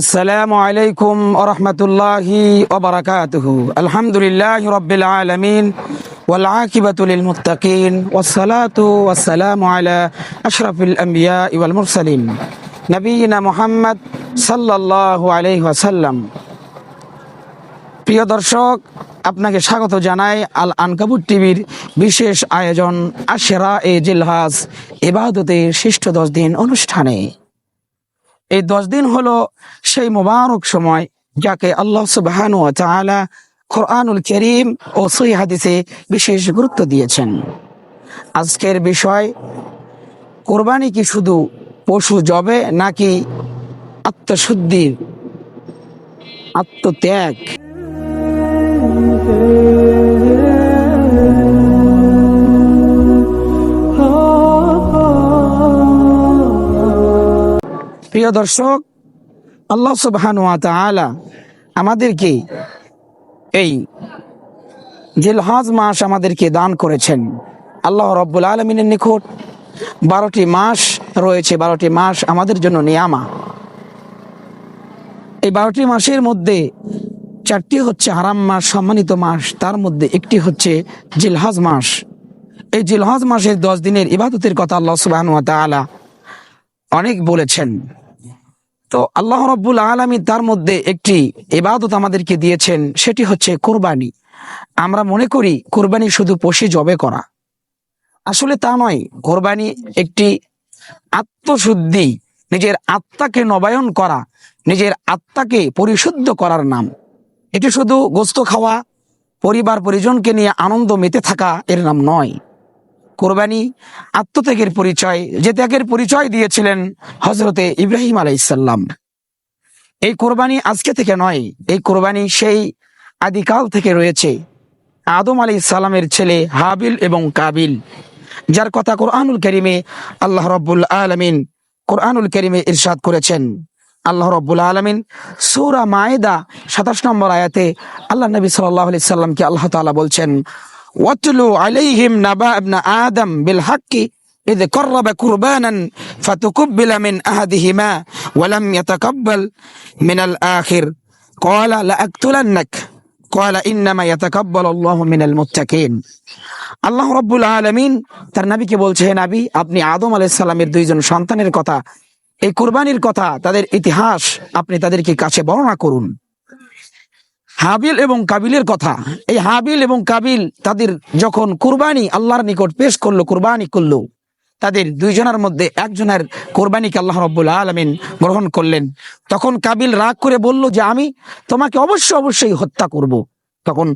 আসসালামু আলাইকুম আরহামতুল্লাহি ওবরাকাতুহু আলহামদুলিল্লাহ রব্বিল আলমিন ওয়ালাকিবাতুল মুত্তাকিন ওয়াসসালাতু ওয়াসসালামু আলা আশরাফিল আম্বিয়া ওয়াল মুরসালিন। নবীনা মুহাম্মদ সাল্লাল্লাহু আলাইহি প্রিয় দর্শক, আপনাকে স্বাগত জানাই আল আনকাবুর টিভির বিশেষ আয়োজন আশেরা এ জিলহাজ এবাদতে শ্রেষ্ঠ দশ দিন অনুষ্ঠানে। এই দশ দিন হলো সেই মোবারক সময় যাকে আল্লাহ সুবহান ও তাআলা কোরআনুল করিম ও সই হাদিসে বিশেষ গুরুত্ব দিয়েছেন। আজকের বিষয়, কোরবানি কি শুধু পশু জবে নাকি আত্মশুদ্ধি, আত্মত্যাগ? প্রিয় দর্শক, আল্লাহ সুবহান তাআলা আমাদেরকে এই জিলহাজ মাস আমাদেরকে দান করেছেন। আল্লাহ রব্বুল আলমিনের নিকট বারোটি মাস রয়েছে, বারোটি মাস আমাদের জন্য নিয়ামা। এই বারোটি মাসের মধ্যে চারটি হচ্ছে হারাম মাস, সম্মানিত মাস, তার মধ্যে একটি হচ্ছে জিলহাজ মাস। এই জিলহাজ মাসের দশ দিনের ইবাদতের কথা আল্লাহ সুবহান ওয়া অনেক বলেছেন। তো আল্লাহ রব্বুল আলমী তার মধ্যে একটি এবাদত আমাদেরকে দিয়েছেন, সেটি হচ্ছে কোরবানি। আমরা মনে করি কোরবানি শুধু পশু জবে করা। আসলে তা নয়, কোরবানি একটি আত্মশুদ্ধি, নিজের আত্মাকে নবায়ন করা, নিজের আত্মাকে পরিশুদ্ধ করার নাম। এটি শুধু গোস্ত খাওয়া পরিবার পরিজনকে নিয়ে আনন্দ মেতে থাকা এর নাম নয়। কোরবানি, আত্মত্যাগের পরিচয়, যে ত্যাগের পরিচয় দিয়েছিলেন হজরতে ইব্রাহিম আলাইসাল্লাম এই কোরবানি আজকে থেকে নয়, এই কোরবানি সেই আদিকাল থেকে রয়েছে। আদম আলী সালামের ছেলে হাবিল এবং কাবিল, যার কথা কোরআনুল করিমে আল্লাহ রব্বুল আলমিন, কোরআনুল করিমে ইরশাদ করেছেন। আল্লাহ রব্বুল আলমিন সৌরা মায়েদা সাতাশ নম্বর আয়াতে আল্লাহ নবী সাল্লাহ আলি সাল্লামকে আল্লাহ তাআলা বলছেন ওয়াতলু আলাইহিম নাবা ইবনা আদম বিল হাক্কি إذ قرب قربانا فتقبل من أحدهما ولم يتقبل من الآخر قال لأقتلنك قال إنما يتقبل الله من المتقين আল্লাহ রব্বুল আলমিন তার নাবিকে বলছে হে নাবি আপনি আদম আলাইহিস সালামের দুইজন সন্তানের কথা এই কোরবানির কথা তাদের ইতিহাস আপনি তাদেরকে কাছে বর্ণনা করুন হাবিল এবং কাবিলের কথা। এই হাবিল এবং কাবিল তাদের যখন কুরবানি আল্লাহর নিকট পেশ করল, কুরবানি করল, তাদের দুইজনের মধ্যে একজনের কোরবানিকে আল্লাহ রব্বুল আলমিন গ্রহণ করলেন। তখন কাবিল রাগ করে বলল যে, আমি তোমাকে অবশ্যই অবশ্যই হত্যা করব। তখন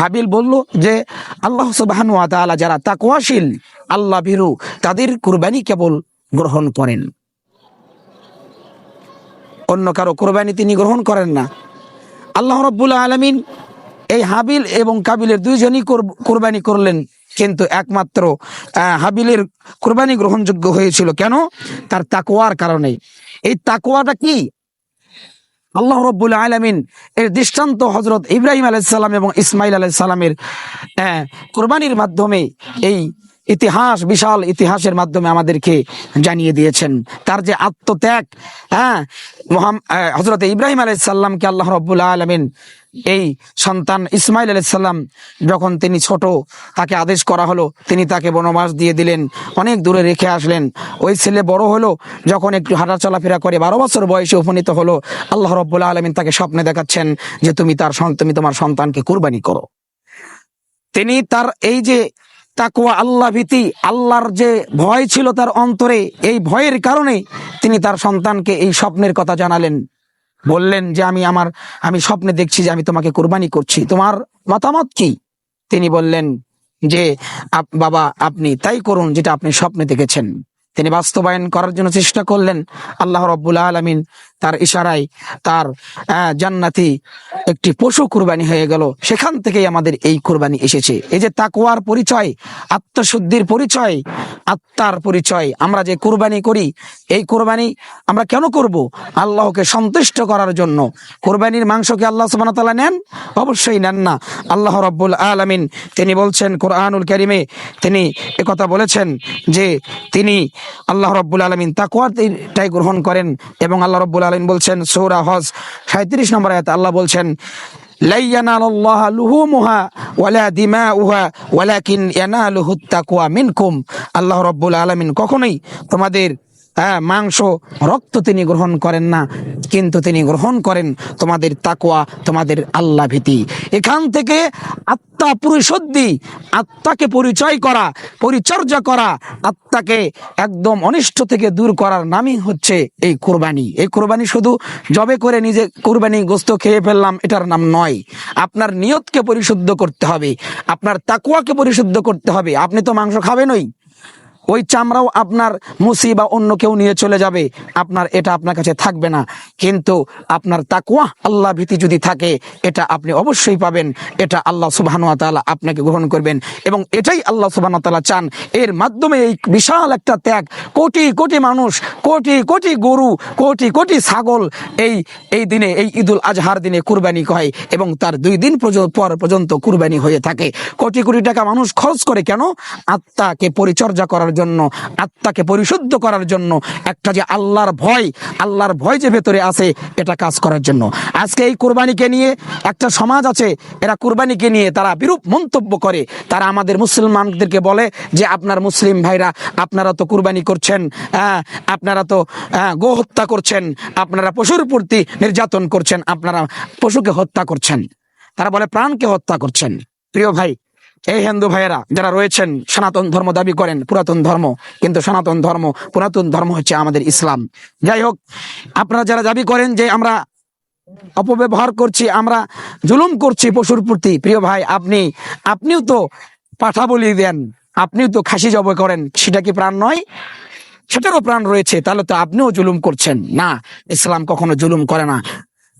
হাবিল বলল যে, আল্লাহ সুবাহানু তাআলা যারা তাকওয়াশীল, আল্লাহ ভীরু, তাদের কোরবানি কেবল গ্রহণ করেন। অন্য কারও কোরবানি তিনি গ্রহণ করেন না। আল্লাহ রব্বুল আলমিন এই হাবিল এবং কাবিলের দুইজনই কোর- কোরবানি করলেন। কিন্তু একমাত্র হাবিলের কোরবানি গ্রহণযোগ্য হয়েছিল। কেন? তার তাকোয়ার কারণে। এই তাকোয়াটা কি? আল্লাহ রব্বুল আলমিন এর দৃষ্টান্ত হজরত ইব্রাহিম আলাইসাল্লাম এবং ইসমাইল আলাইসাল্লামের কোরবানির মাধ্যমে এই ইতিহাস, বিশাল ইতিহাসের মাধ্যমে আমাদেরকে জানিয়ে দিয়েছেন। তার যে আত্মত্যাগ হ্যাঁ হজরত ইব্রাহিম আলাইসাল্লামকে আল্লাহ রব্বুল আলমিন এই সন্তান ইসমাইল আলাইসাল্লাম যখন তিনি ছোট, তাকে আদেশ করা হলো, তিনি তাকে বনবাস দিয়ে দিলেন, অনেক দূরে রেখে আসলেন। ওই ছেলে বড় হলো, যখন একটু হাঁটা চলাফেরা করে বারো বছর বয়সে উপনীত হলো, আল্লাহ রব্বুল আলমিন তাকে স্বপ্নে দেখাচ্ছেন যে তুমি তার তুমি তোমার সন্তানকে কুরবানি করো। তিনি তার এই যে তাকুয়া আল্লাহ ভীতি, আল্লাহর যে ভয় ছিল তার অন্তরে, এই ভয়ের কারণে তিনি তার সন্তানকে এই স্বপ্নের কথা জানালেন। বললেন যে, আমি আমার, আমি স্বপ্নে দেখছি যে আমি তোমাকে কোরবানি করছি। তোমার মতামত কি? তিনি বললেন যে বাবা, আপনি তাই করুন যেটা আপনি স্বপ্নে দেখেছেন। তিনি বাস্তবায়ন করার জন্য চেষ্টা করলেন। আল্লাহ রব্বুল আলমিন তার ইশারায় তার জান্নাতি একটি পশু কুরবানি হয়ে গেল। সেখান থেকেই আমাদের এই কুরবানি এসেছে। এই যে তাকুয়ার পরিচয়, আত্মশুদ্ধির পরিচয়, আত্মার পরিচয়, আমরা যে কুরবানি করি, এই কুরবানি আমরা কেন করব? আল্লাহকে সন্তুষ্ট করার জন্য। কোরবানির মাংসকে আল্লাহ সুবহানাহু ওয়া তাআলা নেন? অবশ্যই নেন না। আল্লাহ রব্বুল আলামিন, তিনি বলছেন, কোরআনুল কারিমে তিনি কথা বলেছেন যে তিনি আল্লাহ রব্বুল আলমিন তাকুয়াটাই গ্রহণ করেন এবং আল্লাহ রব্বুল আলমিন বলছেন সৌরা হজ সাঁত্রিশ নম্বর আয়াত আল্লাহ বলছেন আল্লাহ রব্বুল আলমিন কখনোই তোমাদের মাংস, রক্ত তিনি গ্রহণ করেন না, কিন্তু তিনি গ্রহণ করেন তোমাদের তাকোয়া তোমাদের আল্লাহ ভীতি। এখান থেকে আত্মা পরিশুদ্ধি, আত্মাকে পরিচয় করা, পরিচর্যা করা, আত্মাকে একদম অনিষ্ট থেকে দূর করার নামই হচ্ছে এই কোরবানি। এই কোরবানি শুধু জবে করে নিজে কোরবানি গোস্ত খেয়ে ফেললাম, এটার নাম নয়। আপনার নিয়তকে পরিশুদ্ধ করতে হবে, আপনার তাকুয়াকে পরিশুদ্ধ করতে হবে। আপনি তো মাংস খাবেনই। ওই চামড়াও আপনার মুসি বা অন্য কেউ নিয়ে চলে যাবে। আপনার এটা আপনার কাছে থাকবে না। কিন্তু আপনার তাকুয়া আল্লাহ ভীতি যদি থাকে, এটা আপনি অবশ্যই পাবেন। এটা আল্লাহ সুবাহানুয়া তাআলা আপনাকে গ্রহণ করবেন। এবং এটাই আল্লাহ সুবাহানুয়া তাআলা চান। এর মাধ্যমে এই বিশাল একটা ত্যাগ, কোটি কোটি মানুষ, কোটি কোটি গরু, কোটি কোটি ছাগল এই এই দিনে, এই ঈদুল আজহার দিনে কুরবানি হয় এবং তার দুই দিন পর পর্যন্ত কুরবানি হয়ে থাকে। কোটি কোটি টাকা মানুষ খরচ করে কেন? আত্মাকে পরিচর্যা করার জন্য আত্মাকে পরিশুদ্ধ করার জন্য একটা যে আল্লাহর ভয় আল্লাহর ভয় যে ভেতরে আছে এটা কাজ করার জন্য। আজকে এই কোরবানিকে নিয়ে একটা সমাজ আছে এরা কোরবানিকে নিয়ে তারা বিরূপ মন্তব্য করে। তারা আমাদের মুসলমানদেরকে বলে যে আপনার মুসলিম ভাইরা আপনারা তো কুরবানি করছেন হ্যাঁ আপনারা তো হ্যাঁ, গো হত্যা করছেন আপনারা পশুর প্রতি নির্যাতন করছেন আপনারা পশুকে হত্যা করছেন। তারা বলে প্রাণকে হত্যা করছেন। প্রিয় ভাই এই হিন্দু ভাইয়েরা যারা রয়েছেন, সনাতন ধর্ম দাবি করেন, পুরাতন ধর্ম, কিন্তু সনাতন ধর্ম, পুরাতন ধর্ম হচ্ছে আমাদের ইসলাম। যাই হোক, আপনারা যারা দাবি করেন যে আমরা অপব্যবহার করছি, আমরা জুলুম করছি পশুর প্রতি, প্রিয় ভাই, আপনি, আপনিও তো পাঠা বলি দেন, আপনিও তো খাসি জব করেন, সেটা কি প্রাণ নয়? সেটারও প্রাণ রয়েছে, তাহলে তো আপনিও জুলুম করছেন। না, ইসলাম কখনো জুলুম করে না।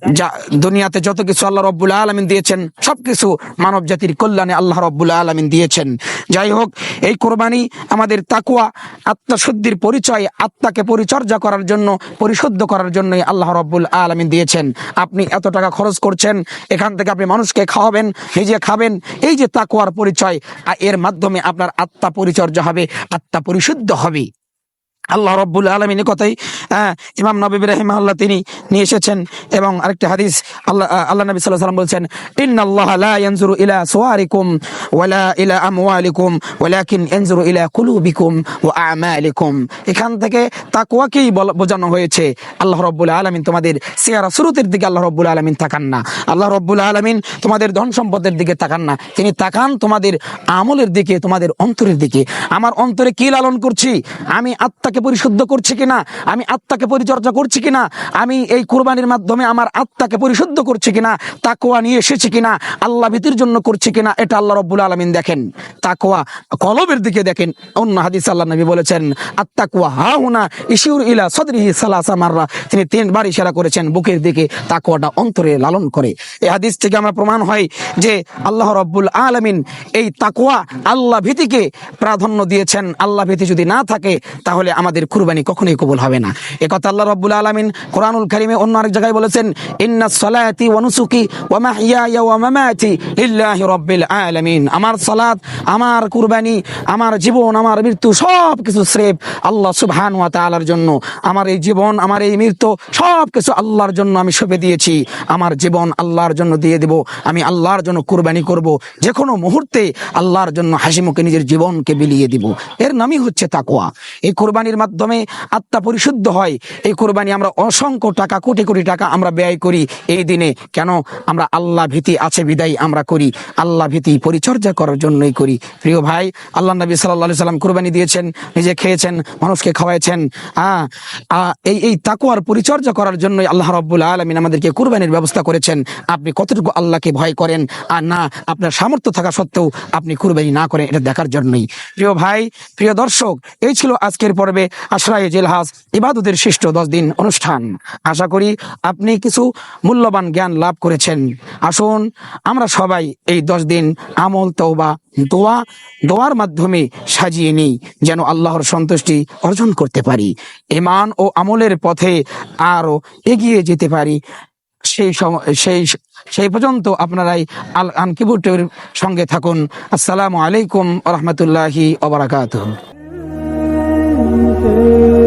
যা দুনিয়াতে যত কিছু আল্লাহ রব্বুল আলমিন দিয়েছেন, সবকিছু মানব জাতির কল্যাণে আল্লাহ রব্বুল আলমিন দিয়েছেন। যাই হোক, এই কোরবানি আমাদের তাকুয়া আত্মশুদ্ধির পরিচয়, আত্মাকে পরিচর্যা করার জন্য, পরিশুদ্ধ করার জন্যই আল্লাহ রব্বুল আলমিন দিয়েছেন। আপনি এত টাকা খরচ করছেন, এখান থেকে আপনি মানুষকে খাওয়াবেন, নিজে খাবেন, এই যে তাকুয়ার পরিচয় এর মাধ্যমে আপনার আত্মা পরিচর্যা হবে, আত্মা পরিশুদ্ধ হবে। আল্লাহ রব্বুল আলমিন কথাই আহ, ইমাম নবী রহিমাল্লাহ তিনি নিয়ে এসেছেন এবং আরেকটা হাদিস আল্লাহ আল্লাহ নবী সাল্লাম বলছেন এখান থেকে বোঝানো হয়েছে আল্লাহ রব্বুল আলমিন তোমাদের সিয়ারা সুরতের দিকে আল্লাহ রব্বুল আলমিন তাকান না। আল্লাহ রব্বুল আলমিন তোমাদের ধন সম্পদের দিকে তাকান না। তিনি তাকান তোমাদের আমলের দিকে তোমাদের অন্তরের দিকে। আমার অন্তরে কি লালন করছি? আমি আত্মাকে পরিশুদ্ধ করছি কিনা? আমি আত্মাকে পরিচর্যা করছি কিনা? আমি এই কোরবানির মাধ্যমে আমার আত্মাকে পরিশুদ্ধ করছি কিনা? তাকোয়া নিয়ে এসেছি কিনা? আল্লাহ ভীতির জন্য করছি কিনা? এটা আল্লাহ রব্বুল আলমিন দেখেন। তাকোয়া কলবের দিকে দেখেন। অন্য হাদিস আল্লাহ নবী বলেছেন আত্মাকুয়া হা হুনা ইসিউর ইলা সদরিহি সালাসা মাররা। তিনি তিনবার ইশারা করেছেন, বুকের দিকে তাকোয়াটা অন্তরে লালন করে। এই হাদিস থেকে আমরা প্রমাণ হয় যে আল্লাহ রব্বুল আলমিন এই তাকোয়া আল্লাহ ভীতিকে প্রাধান্য দিয়েছেন। আল্লাহ ভীতি যদি না থাকে, তাহলে আমাদের কুরবানি কখনোই কবুল হবে না। এ কথা আল্লাহ রব্বুল আলমিন কোরআনুল কারিমে অন্য আরেক জায়গায় বলেছেন, ইন্না সলাতি ওয়া নুসুকি ওয়া মাহইয়ায়া ওয়া মামাতি লিল্লাহি রাব্বিল আলামিন। আমার সালাত, আমার কুরবানি, আমার জীবন, আমার মৃত্যু সব কিছু স্রেফ আল্লাহ সুবহান ওয়া তাআলার জন্য। আমার এই জীবন, আমার এই মৃত্যু সব কিছু আল্লাহর জন্য আমি সঁপে দিয়েছি। আমার জীবন আল্লাহর জন্য দিয়ে দেব। আমি আল্লাহর জন্য কুরবানি করব। যে কোনো মুহূর্তে আল্লাহর জন্য হাসি মুখে নিজের জীবনকে বিলিয়ে দিব। এর নামই হচ্ছে তাকোয়া এই কোরবানির মাধ্যমে আত্মা পরিশুদ্ধ হয়। এই কোরবানি আমরা অসংখ্য টাকা, কোটি কোটি টাকা আমরা ব্যয় করি। এই দিনে কেন আমরা আল্লাহ ভীতি আছে বিদায় আমরা করি। আল্লাহ ভীতি পরিচর্যা করার জন্যই করি। প্রিয় ভাই, আল্লাহ নবী সাল্লাহ সাল্লাম কোরবানি দিয়েছেন, নিজে খেয়েছেন, মানুষকে খাওয়াইছেন। এই এই তাকুয়ার পরিচর্যা করার জন্যই আল্লাহ রব্বুল আলমিন আমাদেরকে কুরবানির ব্যবস্থা করেছেন। আপনি কতটুকু আল্লাহকে ভয় করেন? আর না, আপনার সামর্থ্য থাকা সত্ত্বেও আপনি কুরবানি না করেন, এটা দেখার জন্যই। প্রিয় ভাই, প্রিয় দর্শক, এই ছিল আজকের পর্বে আশ্রয় জেলহাজ ইবাদতের শ্রেষ্ঠ দশ দিন অনুষ্ঠান। আশা করি আপনি কিছু মূল্যবান জ্ঞান লাভ করেছেন। আসুন, আমরা সবাই এই দশ দিন আমল, তওবা, দোয়া, দোয়ার মাধ্যমে সাজিয়ে নিই, যেন আল্লাহর সন্তুষ্টি অর্জন করতে পারি। ইমান ও আমলের পথে আরও এগিয়ে যেতে পারি। সেই সেই সেই পর্যন্ত আপনারাই আল আনকিবুটের সঙ্গে থাকুন। আসসালামু আলাইকুম রহমতুল্লাহি ওবরাকাতুহ কে